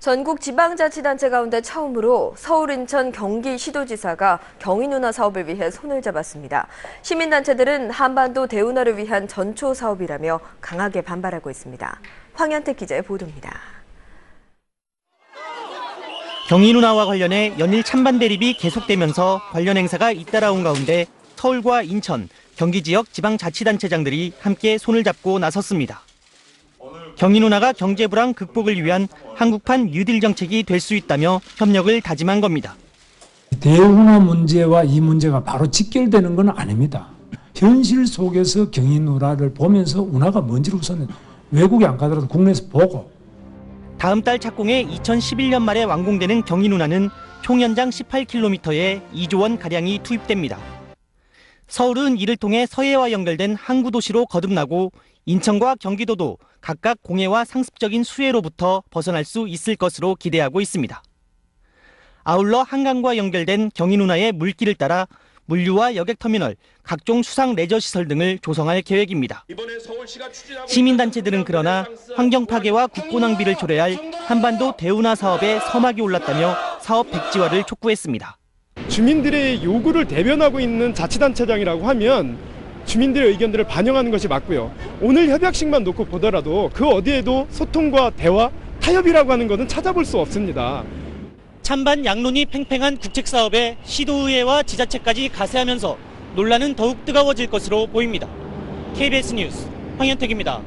전국 지방자치단체 가운데 처음으로 서울, 인천, 경기 시도지사가 경인운하 사업을 위해 손을 잡았습니다. 시민단체들은 한반도 대운하를 위한 전초 사업이라며 강하게 반발하고 있습니다. 황현택 기자의 보도입니다. 경인운하와 관련해 연일 찬반 대립이 계속되면서 관련 행사가 잇따라온 가운데 서울과 인천, 경기 지역 지방자치단체장들이 함께 손을 잡고 나섰습니다. 경인운하가 경제 불황 극복을 위한 한국판 뉴딜 정책이 될 수 있다며 협력을 다짐한 겁니다. 대운하 문제와 이 문제가 바로 직결되는 건 아닙니다. 현실 속에서 경인운하를 보면서 운하가 뭔지를 우선 외국에 안 가더라도 국내에서 보고 다음 달 착공해 2011년 말에 완공되는 경인 운하는 총 연장 18km에 2조 원 가량이 투입됩니다. 서울은 이를 통해 서해와 연결된 항구 도시로 거듭나고 인천과 경기도도 각각 공해와 상습적인 수해로부터 벗어날 수 있을 것으로 기대하고 있습니다. 아울러 한강과 연결된 경인운하의 물길을 따라 물류와 여객터미널, 각종 수상 레저 시설 등을 조성할 계획입니다. 시민단체들은 그러나 환경 파괴와 국고 낭비를 초래할 한반도 대운하 사업에 서막이 올랐다며 사업 백지화를 촉구했습니다. 주민들의 요구를 대변하고 있는 자치단체장이라고 하면 주민들의 의견들을 반영하는 것이 맞고요. 오늘 협약식만 놓고 보더라도 그 어디에도 소통과 대화, 타협이라고 하는 것은 찾아볼 수 없습니다. 찬반 양론이 팽팽한 국책 사업에 시도의회와 지자체까지 가세하면서 논란은 더욱 뜨거워질 것으로 보입니다. KBS 뉴스 황현택입니다.